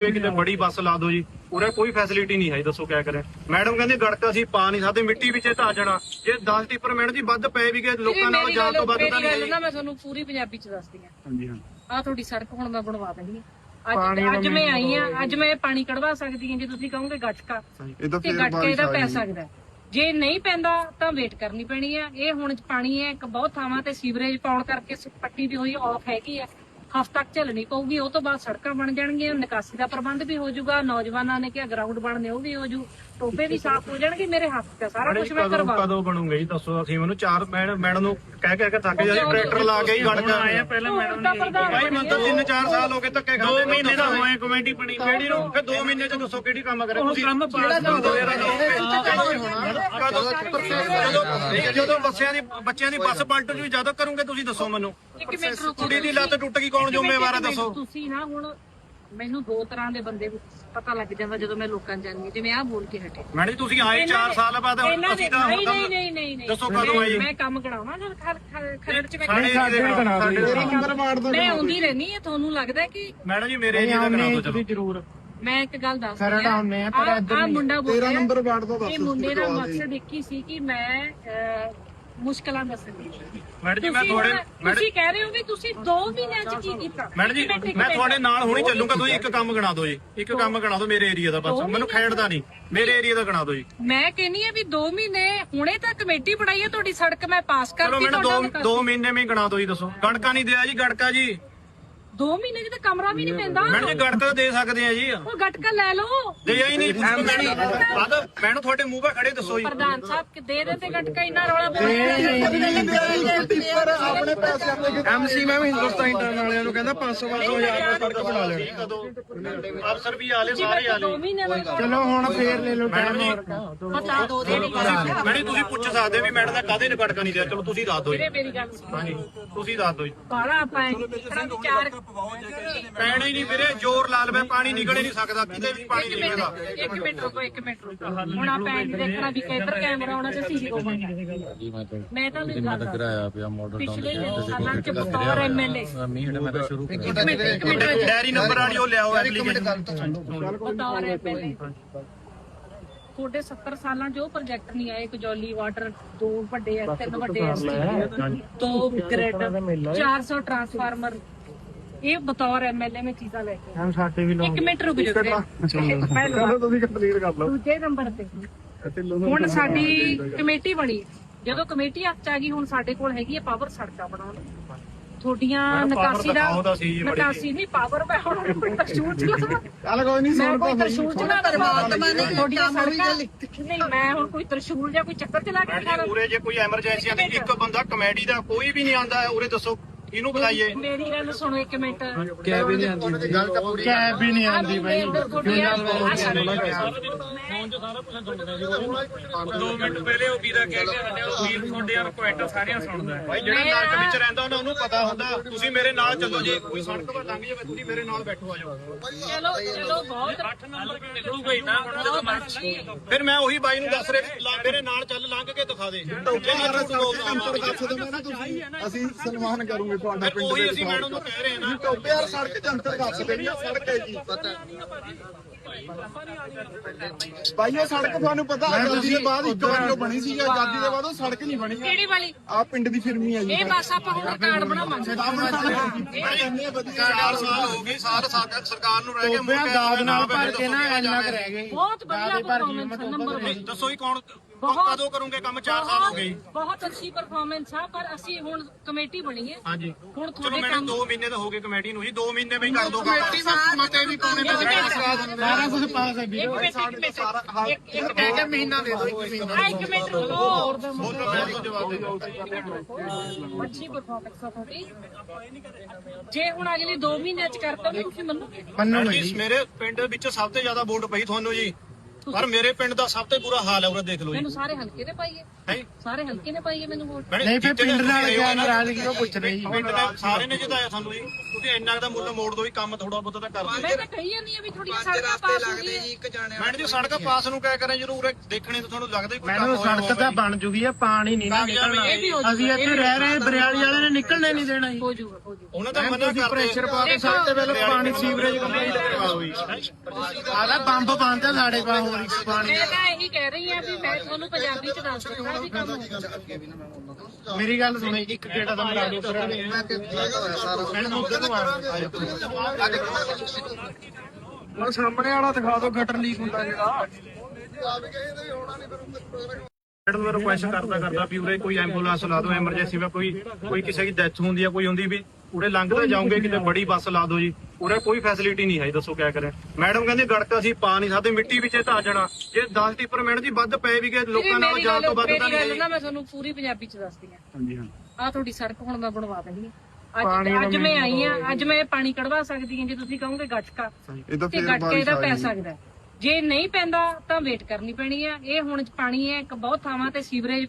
ਇਹ ਕਿਤੇ ਬੜੀ ਬੱਸ ਲਾ ਦਿਓ ਜੀ। ਉਰੇ ਕੋਈ ਫੈਸਿਲਿਟੀ ਨਹੀਂ ਹੈ ਦੱਸੋ ਕਿਆ ਕਰੇ ਮੈਡਮ ਕਹਿੰਦੇ ਗੜਕਾ ਅਸੀਂ ਪਾ ਨਹੀਂ ਸਕਦੇ ਮਿੱਟੀ ਵਿੱਚ ਧਾ ਜਾਣਾ। ਜੇ 10 ਟਿੱਪਰ ਮਿੰਟ ਜੀ ਵੱਧ ਪਏ ਵੀ ਗਏ ਲੋਕਾਂ ਨਾਲ ਜਾਣ ਤੋਂ ਵੱਧ ਤਾਂ ਨਹੀਂ ਨਾ ਮੈਂ ਤੁਹਾਨੂੰ ਪੂਰੀ ਪੰਜਾਬੀ ਚ ਦੱਸਦੀ ਆ ਹਾਂਜੀ ਹਾਂ ਆ ਤੁਹਾਡੀ ਸੜਕ ਹੁਣ ਮੈਂ ਬਣਵਾ ਆ ਅੱਜ ਅੱਜ ਮੈਂ ਆਈ ਆ ਅੱਜ ਮੈਂ ਪਾਣੀ ਕਢਵਾ ਸਕਦੀ ਹਾਂ ਜੇ ਤੁਸੀਂ ਕਹੋਗੇ ਗਟਕਾ। ਇਹ ਤਾਂ ਗਟਕੇ ਦਾ ਆ ਪੈ ਸਕਦਾ। ਜੇ ਨਹੀਂ ਪੈਂਦਾ ਤਾਂ ਵੇਟ ਕਰਨੀ ਪੈਣੀ ਆ ਇਹ ਹੁਣ ਪਾਣੀ ਹੈ ਇੱਕ ਬਹੁਤ ਥਾਵਾਂ ਤੇ ਸੀਵਰੇਜ ਪਾਉਣ ਕਰਕੇ ਸ- ਪੱਟੀ ਦੀ ਹੋਈ ਆਫ ਹੈਗੀ ਆ ਹਫ਼ਤਾ ਤੱਕ ਝੱਲਣੀ ਪਊਗੀ, ਉਹ ਤੋਂ ਬਾਅਦ ਸੜਕਾਂ ਬਣ ਜਾਣਗੀਆਂ, ਨਿਕਾਸੀ ਦਾ ਪ੍ਰਬੰਧ ਵੀ ਹੋ ਜਾਊਗਾ, ਨੌਜਵਾਨਾਂ ਨੇ ਕਿਹਾ ਗਰਾਊਂਡ ਬਣਨੇ ਉਹ ਵੀ ਹੋ ਜੂ ਟੋਪੇ ਵੀ ਸਾਫ਼ ਹੋ ਜਾਣਗੇ ਮੇਰੇ ਹੱਥ ਤੇ ਸਾਰਾ ਕੁਝ ਮੈਂ ਕਦੋਂ ਕਰਵਾ ਕਦੋਂ ਬਣੂਗਾ ਜੀ ਦੱਸੋ ਅਸੀਂ ਮੈਨੂੰ। ਚਾਰ ਮੈਡਮ ਮੈਡਮ ਨੂੰ ਕਹਿ ਕਹਿ ਕੇ ਥੱਕ ਜਾ ਟਰੈਕਟਰ ਲਾ ਕੇ ਹੀ ਗੜਕਾ ਆਏ ਪਹਿਲਾਂ ਮੈਡਮ ਭਾਈ ਮੈਨੂੰ ਤਾਂ 3-4 ਸਾਲ ਹੋ ਗਏ ਧੱਕੇ ਖਾਂਦੇ 2 ਮਹੀਨੇ ਦਾ ਹੋਏ ਕਮੇਟੀ ਬਣੀ। ਕਿਹੜੀ ਨੂੰ? ਫਿਰ 2 ਮਹੀਨੇ ਚ ਦੱਸੋ ਕਿਹੜੀ ਕੰਮ ਕਰੇ। ਤੁਸੀਂ ਕੰਮ ਜਦੋਂ ਜਦੋਂ ਬੱਸਿਆਂ ਦੀ ਬੱਚਿਆਂ ਦੀ ਬੱਸ ਪਲਟ ਜੂ ਜਦੋਂ ਕਰੋਗੇ ਤੁਸੀਂ ਦੱਸੋ ਮੈਨੂੰ। ਕੁੜੀ ਦੀ ਲੱਤ ਟੁੱਟ ਗਈ ਕੌਣ ਜ਼ਿੰਮੇਵਾਰ ਹੈ ਦੱਸੋ। ਤੁਸੀਂ ਨਾ ਹੁਣ ਮੈਨੂੰ ਦੋ ਤਰ੍ਹਾਂ ਦੇ ਬੰਦੇ ਪਤਾ ਲੱਗ ਜਾਂਦਾ ਜਦੋਂ ਮੈਂ ਲੋਕਾਂ ਨੂੰ ਜਾਣਦੀ ਜਿਵੇਂ ਆਹ ਬੋਲ ਕੇ ਹਟੇ। ਮੈਡਮ ਜੀ ਤੁਸੀਂ ਆਏ 4 ਸਾਲ ਬਾਅਦ ਦੇ ਅਸੀਂ ਤਾਂ ਨਹੀਂ ਤਾਂ ਨਹੀਂ ਨਹੀਂ ਨਹੀਂ ਦੱਸੋ ਕਦੋਂ ਆਏ? ਮੈਂ ਕੰਮ ਕਰਾਉਣਾ ਜਦ ਖਰ- ਖਰ- ਖਰੜ ਚ ਮੈਂ ਦਾ ਮੈਂ ਆਉਂਦੀ ਰਹਿਣੀ ਹੈ ਤੁਹਾਨੂੰ ਲੱਗਦਾ ਕਿ ਮੈਡਮ ਜੀ ਮੇਰੇ ਏਰੀਆ ਦਾ ਕਰਾ ਦਿਓ ਚਲੋ। ਜ਼ਰੂਰ। ਮੈਂ ਇੱਕ ਗੱਲ ਦੱਸ ਆਉਂਦੇ ਆ, ਪਰ ਇੱਧਰ ਆ ਮੁੰਡਾ ਬੋਲ ਤੇਰਾ ਰਿਹਾ ਨੰਬਰ ਵਾਰਡ ਦਾ ਦੱਸ ਇਹ ਮੁੰਡੇ ਦਾ ਮਕਸਦ ਇੱਕ ਹੀ ਸੀ ਕਿ ਮੈਂ ਮੁਸ਼ਕਲਾਂ ਦੱਸਣੀ ਮੈਡਮ ਜੀ ਮੈਂ ਤੁਸੀਂ ਤੁਹਾਡੇ ਤੁਸੀਂ ਕਹਿ ਰਹੇ ਹੋ ਵੀ ਤੁਸੀਂ 2 ਮਹੀਨਿਆਂ ਚ ਕੀ ਕੀਤਾ? ਮੈਡਮ ਜੀ ਇੱਕ ਮਿੰਟ, ਇੱਕ ਮੈਂ ਮਿੰਟ। ਤੁਹਾਡੇ ਨਾਲ ਹੁਣੀ ਚੱਲੂਗਾ ਤੁਸੀਂ ਇੱਕ ਕੰਮ ਗਣਾ ਦਿਓ ਜੀ। ਇੱਕ ਕੰਮ ਗਣਾ ਦਿਓ ਮੇਰੇ ਏਰੀਆ ਦਾ ਬਸ। ਮੈਨੂੰ ਖੇਡਦਾ ਨਹੀਂ। ਮੇਰੇ ਏਰੀਆ ਦਾ ਗਣਾ ਦਿਓ ਜੀ। ਮੈਂ ਕਹਿੰਨੀ ਆ ਵੀ 2 ਮਹੀਨੇ ਹੁਣੇ ਤਾਂ ਕਮੇਟੀ ਬਣਾਈ ਹੈ ਤੁਹਾਡੀ ਸੜਕ ਮੈਂ ਪਾਸ ਚਲੋ ਕਰਤੀ ਤੁਹਾਡਾ ਦੋ ਦੋ ਮਹੀਨੇ ਵਿੱਚ ਗਣਾ ਦਿਓ ਜੀ ਦੱਸੋ। ਗੜਕਾ ਨਹੀਂ ਦਿਆ ਜੀ ਗੜਕਾ ਜੀ। 2 ਮਹੀਨੇ ਚ ਤਾਂ ਕਮਰਾ ਵੀ ਨਹੀਂ ਪੈਂਦਾ। ਮੈਡਮ ਜੀ ਗੜਕਾ ਤਾਂ ਦੇ ਸਕਦੇ ਆ ਜੀ। ਉਹ ਗਟਕਾ ਲੈ ਲਓ। ਦੇ ਹੀ ਨਹੀਂ। ਬਾਦ ਮੈਨੂੰ ਤੁਹਾਡੇ ਮੂੰਹ 'ਤੇ ਖੜੇ ਦੱਸੋ ਜੀ। ਪ੍ਰਧਾਨ ਸਾਹਿਬ ਕਿ ਦੇ ਦੇ ਤੇ ਗਟਕਾ ਇੰਨਾ ਰੌਲਾ ਪਾਉਂਦੇ ਆਪਣੇ ਪੈਸੇ ਆਪਣੇ ਐਮਸੀ ਮੈਂ ਵੀ ਹਿੰਦੁਸਤਾਨ ਇੰਟਰਨ ਵਾਲਿਆਂ ਨੂੰ ਕਹਿੰਦਾ 500 500 ਹਜ਼ਾਰ ਦਾ ਸੜਕ ਬਣਾ ਲੈਣੀ ਕਦੋਂ ਅਫਸਰ ਵੀ ਆਲੇ ਸਾਰੇ ਆਲੇ। 2 ਮਹੀਨੇ ਦਾ ਚਲੋ ਹੁਣ ਫੇਰ ਲੈ ਲਓ ਮੈਡਮ ਜੀ ਪਤਾ ਦੋ ਦੇ ਨਹੀਂ ਮੈਡਮ ਤੁਸੀਂ ਪੁੱਛ ਸਕਦੇ ਵੀ ਮੈਡਮ ਦਾ ਕਾਹਦੇ ਨੇ ਗੜਕਾ ਨਹੀਂ ਦਿਆ। ਚਲੋ ਤੁਸੀਂ ਦੱਸ ਦਿਓ ਜੀ। ਮੇਰੀ ਗੱਲ ਸੁਣ। ਤੁਸੀਂ ਦੱਸ ਦਿਓ ਜੀ। ਬਾਲਾ ਆਪਾਂ ਵਿਚਾਰ ਪੈਣਾ ਹੀ ਨਹੀਂ ਵੀਰੇ ਜ਼ੋਰ ਲਾ ਲਵੇ ਪਾਣੀ ਨਿਕਲ ਹੀ ਨਹੀਂ ਸਕਦਾ ਕਿਤੇ ਵੀ ਪਾਣੀ ਨਹੀਂ ਨਿਕਲਦਾ। ਇੱਕ ਮਿੰਟ ਰੁਕੋ ਇੱਕ ਮਿੰਟ ਰੁਕੋ। ਹੁਣ ਆਪਾਂ ਐਂ ਨੀ ਦੇਖਣਾ ਵੀ ਕਿੱਧਰ ਕੈਮਰਾ ਆਉਣਾ ਤੇ ਸੀਸੀ ਹੋਵਾਂਗਾ ਮੈਂ ਤਾਂ ਨਹੀਂ ਗੱਲ ਕਰਾਇਆ ਪਿਆ ਮਾਡਲ ਪਿਛਲੇ ਸਾਲਾਂ ਚ ਬਤੌਰ ਐਮਐਲਏ। ਮੀਂਹ ਮੈਂ ਤਾਂ ਸ਼ੁਰੂ ਇੱਕ ਮਿੰਟ ਇੱਕ ਮਿੰਟ ਡੈਰੀ ਨੰਬਰ ਵਾਲੀ ਉਹ ਲਿਆਓ ਐਪਲੀਕੇਸ਼ਨ ਬਤੌਰ ਐਮਐਲਏ। ਤੁਹਾਡੇ 70 ਸਾਲਾਂ 'ਚ ਉਹ ਪ੍ਰੋਜੈਕਟ ਨਹੀਂ ਆਏ ਕਜੌਲੀ ਵਾਟਰ ਦੋ ਵੱਡੇ ਐ ਤਿੰਨ ਵੱਡੇ ਐ ਦੋ ਗ੍ਰਿਡ 400 ਟਰਾਂਸਫਾਰਮਰ ਇਹ ਬਤੌਰ ਐਮਐਲਏ ਮੈਂ ਚੀਜ਼ਾਂ ਲੈ ਕੇ ਆਈ। ਹਮ ਸਾਡੇ ਵੀ ਇੱਕ ਮਿੰਟ ਰੁਕ ਜਾਓ ਪਹਿਲਾਂ ਚਲੋ ਤੁਸੀਂ ਕੰਪਲੀਟ ਕਰ ਲਓ। ਦੂਜੇ ਨੰਬਰ ਤੇ। ਤੇ ਲੋ ਹੁਣ ਸਾਡੀ ਕਮੇਟੀ ਬਣੀ। ਹੈ। ਜਦੋਂ ਕਮੇਟੀ ਹੱਥ 'ਚ ਆ ਗਈ ਹੁਣ ਸਾਡੇ ਕੋਲ ਹੈਗੀ ਹੈ ਪਾਵਰ ਸੜਕਾਂ ਬਣਾਉਣ। ਨੂੰ। ਤੁਹਾਡੀਆਂ ਮੈਡਮ, power ਨਿਕਾਸੀ ਦਾ ਦਿਖਾਓ ਤਾਂ ਸਹੀ ਜੀ ਬੜੀ। ਨਿਕਾਸੀ ਨਹੀਂ ਪਾਵਰ ਮੈਂ ਹੁਣ ਕੋਈ ਤਰਸ਼ੂਲ ਚਲਾਵਾਂ ਚੱਲ ਕੋਈ ਨਹੀਂ ਮੈਂ ਸੁਣ ਕੋਈ ਤਾਂ ਤਰਸ਼ੂਲ ਚਲਾ ਪਰਮਾਤਮਾ ਨੇ ਤੁਹਾਡੀਆਂ ਸੜਕਾਂ ਨਹੀਂ ਮੈਂ ਹੁਣ ਕੋਈ ਤਰਸ਼ੂਲ ਜਾਂ ਕੋਈ ਚੱਕਰ ਚਲਾ ਕੇ ਖਾ ਮੈਡਮ ਉਰੇ ਜੇ ਕੋਈ ਐਮਰਜੈਂਸੀ ਆਂਦੀ ਇੱਕ ਬੰਦਾ ਕਮੇਡੀ ਦਾ ਕੋਈ ਵੀ ਨਹੀਂ ਆਂਦਾ ਉਰੇ ਦੱਸੋ ਇਹਨੂੰ ਬੁਲਾਈਏ। ਮੇਰੀ ਗੱਲ ਸੁਣੋ ਇੱਕ ਮਿੰਟ। ਕੈਬ ਵੀ ਨਹੀਂ ਆਉਂਦੀ ਗੱਲ ਤਾਂ ਪੂਰੀ ਕੈਬ ਵੀ ਨਹੀਂ ਆਉਂਦੀ ਬਾਈ ਦੋ ਮਿੰਟ ਪਹਿਲੇ ਉਹ ਵੀਰਾ ਕਹਿ ਕੇ ਹਟਿਆ ਉਹ ਵੀਰ ਤੁਹਾਡੇ ਯਾਰ ਕੁਐਂਟ ਸਾਰੀਆਂ ਸੁਣਦਾ ਭਾਈ ਜਿਹੜਾ ਨਰਕ ਵਿੱਚ ਰਹਿੰਦਾ ਉਹਨਾਂ ਨੂੰ ਪਤਾ ਹੁੰਦਾ। ਤੁਸੀਂ ਮੇਰੇ ਨਾਲ ਚੱਲੋ ਜੇ। ਕੋਈ ਸੜਕ 'ਤੇ ਲੰਘ ਜਾਵੇ ਤੁਸੀਂ ਮੇਰੇ ਨਾਲ ਬੈਠੋ ਆ ਜਾਓ। ਚਲੋ ਚਲੋ ਬਹੁਤ 8 ਨੰਬਰ ਨਿਕਲੂਗਾ ਹੀ ਨਾ ਫਿਰ ਮੈਂ ਉਹੀ ਬਾਈ ਨੂੰ ਦੱਸ ਰਿਹਾ ਮੇਰੇ ਨਾਲ ਚੱਲ ਲੰਘ ਕੇ ਦਿਖਾ ਦੇ। ਜੇ ਨਾ ਅਸੀਂ ਸਨਮਾਨ ਕਰੂਗੇ ਤੁਹਾਡਾ ਪਿੰਡ ਉਹੀ ਦੇ ਅਸੀਂ ਮੈਡਮ ਨੂੰ ਕਹਿ ਰਹੇ ਹਾਂ ਨਾ। ਟੋਬੇ ਯਾਰ ਸੜਕ ਜੰਤਰ ਦੱਸ ਦੇਣੀ ਆ ਸੜਕ ਹੈ ਜੀ। ਭਾਈ ਉਹ ਸੜਕ ਤੁਹਾਨੂੰ ਪਤਾ ਆਜ਼ਾਦੀ ਦੇ ਬਾਅਦ ਇੱਕ ਵਾਰ ਜੋ ਬਣੀ ਸੀ ਆਜ਼ਾਦੀ ਦੇ ਬਾਅਦ ਉਹ ਸੜਕ ਨਹੀਂ ਬਣੀ। ਕਿਹੜੀ ਵਾਲੀ? ਆ ਪਿੰਡ ਦੀ ਫਿਰਮੀ ਆ ਜੀ ਇਹ ਬਸ ਆਪਾਂ ਹੁਣ ਕਾਰਡ ਬਣਾਵਾਂਗੇ। ਚਾਰ ਸਾਲ ਹੋ ਗਏ ਸਾਲ ਸਾਡਾ ਸਰਕਾਰ ਨੂੰ ਰਹਿ ਗਏ ਟੋਬਿਆਂ ਦਾਦ ਨਾਲ ਭਰ ਕੇ ਨਾ ਇੰਨਾ ਕੁ ਰਹਿ ਗਏ। ਬਹੁਤ ਵਧੀਆ ਪਰਫਾਰਮੈਂਸ ਨੰਬਰ 1 ਦੱਸੋ ਹੀ ਕੌਣ ਕਦੋਂ ਕਰੋਗੇ ਕੰਮ 4 ਸਾਲ ਹੋ ਗਏ। ਜੀ। ਬਹੁਤ ਅੱਛੀ ਪਰਫਾਰਮੈਂਸ ਆ ਪਰ ਅਸੀਂ ਹੁਣ ਕਮੇਟੀ ਬਣੀ ਹੈ। ਹਾਂਜੀ। ਹੁਣ ਚਲੋ ਤੁਹਾਡੇ ਮੈਨੂੰ ਕੰਮ 2 ਮਹੀਨੇ ਤਾਂ ਹੋ ਗਏ ਕਮੇਟੀ ਨੂੰ ਜੀ। 2 ਮਹੀਨੇ ਵਿੱਚ ਕਰ ਦੋ ਕਮੇਟੀ ਮਤੇ ਵੀ ਪਾਉਣੇ ਸਾਰਾ ਕੁਝ ਪਾਸ ਹੈ। ਵੀਰੇ ਇੱਕ ਮਿੰਟ ਇੱਕ ਮਿੰਟ ਇੱਕ ਇੱਕ ਕਹਿ ਕੇ ਮਹੀਨਾ ਦੇ ਦੋ ਇੱਕ ਮਹੀਨਾ। ਇੱਕ ਮਿੰਟ ਰੁਕੋ। ਬੋਲੋ ਮੈਂ ਜਵਾਬ ਦੇ ਦਿਓ। ਅੱਛੀ ਪਰਫਾਰਮੈਂਸ ਆ ਤੁਹਾਡੀ ਜੇ ਹੁਣ ਅਗਲੇ 2 ਮਹੀਨਿਆਂ ਚ ਕਰਤਾ ਤੁਸੀਂ ਮੰਨੋਗੇ ਮੰਨੋ। ਜੀ ਮੇਰੇ ਪਿੰਡ ਵਿੱਚ ਸਭ ਤੋਂ ਜ਼ਿਆਦਾ ਵੋਟ ਪਈ ਤੁਹਾਨੂੰ ਜੀ। ਪਰ ਮੇਰੇ ਪਿੰਡ ਦਾ ਸਭ ਤੋਂ ਬੁਰਾ ਹਾਲ ਹੈ ਉਰੇ ਦੇਖ ਲਓ ਜੀ। ਮੈਨੂੰ ਸਾਰੇ ਹਲਕੇ ਨੇ ਪਾਈਏ। ਹੈਂ? ਸਾਰੇ ਹਲਕੇ ਨੇ ਪਾਈਏ ਮੈਨੂੰ ਵੋਟ? ਮੈਡਮ, ਨਹੀਂ ਫਿਰ ਜਿੱਤੇ ਪਿੰਡ ਨਾਲ ਤੁਸੀਂ ਕਿਆ ਆਏ ਹੋ ਨਾ, ਨਾਰਾਜ਼ਗੀ ਉਹ ਪੁੱਛ ਰਹੀ ਪਿੰਡ ਨੇ ਸਾਰੇ ਨੇ ਜਿਤਾਇਆ ਸਾਨੂੰ ਜੀ। ਤੁਸੀਂ ਇੰਨਾ ਕੁ ਦਾ ਮੁੱਲ ਮੋੜ ਦੋ ਵੀ ਕੰਮ ਥੋੜਾ ਬਹੁਤਾ ਤਾਂ ਕਰ ਦਿਓ ਮੈਂ ਤਾਂ ਕਹੀ ਜਾਂਦੀ ਆ ਵੀ ਥੋੜੀਆਂ ਸੜਕਾਂ ਪਾਸ ਹੋ ਗਈਆਂ ਮੈਡਮ ਜੀ ਸੜਕ ਪਾਸ ਨੂੰ ਕਹਿ ਕਰੇ ਜਦੋਂ ਉਰੇ ਦੇਖਣੇ ਤਾਂ ਤੁਹਾਨੂੰ ਲੱਗਦਾ ਹੀ ਕੋਈ ਮੈਨੂੰ ਕੰਮ ਹੋਇਆ ਸੜਕ ਤਾਂ ਬਣ ਜੂਗੀ ਆ ਪਾਣੀ ਨਹੀਂ ਨਾ ਨਿਕਲਣਾ। ਇਹ ਵੀ ਹੋ ਜੂਗਾ, ਅਸੀਂ ਇਹ ਇੱਥੇ ਰਹਿ ਰਹੇ ਬਰਿਆਲੀ ਵਾਲੇ ਨੇ ਨਿਕਲਣੇ ਨਹੀਂ ਦੇਣਾ ਜੀ। ਹੋ ਜਾਊਗਾ ਹੋ ਜਾਊਗਾ ਉਹਨਾਂ ਦਾ ਮਨਾ ਕਰਦੇ ਪ੍ਰੈਸ਼ਰ ਪਾ ਕੇ ਸਾਡੇ ਤੇ ਪਹਿਲਾਂ ਪਾਣੀ ਸੀਵਰੇਜ ਕੰਪਲੀਟ ਕਰਵਾਓ ਜੀ। ਆਦਾ ਬੰਬ ਬੰਦ ਆ ਸਾਡੇ ਪਾ ਹੋਰ ਇੱਕ ਮੈਂ ਤਾਂ ਇਹੀ ਕਹਿ ਰਹੀ ਆ ਵੀ ਮੈਂ ਤੁਹਾਨੂੰ ਪੰਜਾਬੀ ਚ ਦੱਸ ਦਿੱਤਾ ਵੀ ਕੰਮ ਹੋਊਗਾ ਮੇਰੀ ਗੱਲ ਸੁਣੀ ਇੱਕ ਗੇੜਾ ਦਾ ਮਰਾ ਦਿਓ ਫਿਰ ਮੈਡਮ ਉਧਰ ਨੂੰ ਆ ਸਾਹਮਣੇ ਵਾਲਾ ਦਿਖਾ ਦਿਓ ਗਟਰ ਲੀਕ ਹੁੰਦਾ ਜਿਹੜਾ। ਮੈਡਮ ਨੂੰ ਰਿਕੁਐਸਟ ਕਰਦਾ ਕਰਦਾ ਵੀ ਉਰੇ ਕੋਈ ਐਂਬੂਲੈਂਸ ਲਾ ਦਿਓ ਐਮਰਜੈਂਸੀ ਵਿੱਚ ਕੋਈ ਕੋਈ ਕਿਸੇ ਦੀ ਡੈਥ ਹੁੰਦੀ ਆ ਕੋਈ ਹੁੰਦੀ ਵੀ ਉਰੇ ਲੰਘਦੇ ਜਾਓਗੇ ਕਿਤੇ ਬੜੀ ਬੱਸ ਲਾ ਦਿਓ ਜੀ। ਉਰੇ ਕੋਈ ਫੈਸਿਲਿਟੀ ਨਹੀਂ ਹੈ ਦੱਸੋ ਕਿਆ ਕਰੇ। ਮੈਡਮ ਕਹਿੰਦੇ ਗੜਕਾ ਅਸੀਂ ਪਾ ਨਹੀਂ ਸਕਦੇ ਮਿੱਟੀ ਵਿੱਚ ਇਹ ਤਾਂ ਜਾਣਾ। ਜੇ 10 ਟਿੱਪਰ ਮੈਡਮ ਜੀ ਵੱਧ ਪਏ ਵੀ ਗਏ ਲੋਕਾਂ ਨਾਲ ਜਾਣ ਤੋਂ ਵੱਧ ਤਾਂ ਨਹੀਂ ਨਾ ਮੈਂ ਤੁਹਾਨੂੰ ਪੂਰੀ ਪੰਜਾਬੀ ਚ ਦੱਸਦੀ ਆ ਹਾਂਜੀ ਹਾਂ। ਆ ਤੁਹਾਡੀ ਸੜਕ ਹੁਣ ਮੈਂ ਬਣਵਾ ਦੇਣੀ ਆ ਅੱਜ ਅੱਜ ਮੈਂ ਆਈ ਆ ਅੱਜ ਮੈਂ ਇਹ ਪਾਣੀ ਕਢਵਾ ਸਕਦੀ ਹਾਂ ਜੇ ਤੁਸੀਂ ਕਹੋਗੇ ਗੱਟਕਾ। ਇਹ ਤਾਂ ਗੱਟਕੇ ਦਾ ਆ ਪੈ। ਸਕਦਾ ਹੈ। ਜੇ ਨਹੀਂ ਪੈਂਦਾ ਤਾਂ ਵੇਟ ਕਰਨੀ ਪੈਣੀ ਆ ਇਹ ਹੁਣ ਪਾਣੀ ਹੈ ਇੱਕ ਬਹੁਤ ਥਾਵਾਂ ਤੇ ਸੀਵਰੇਜ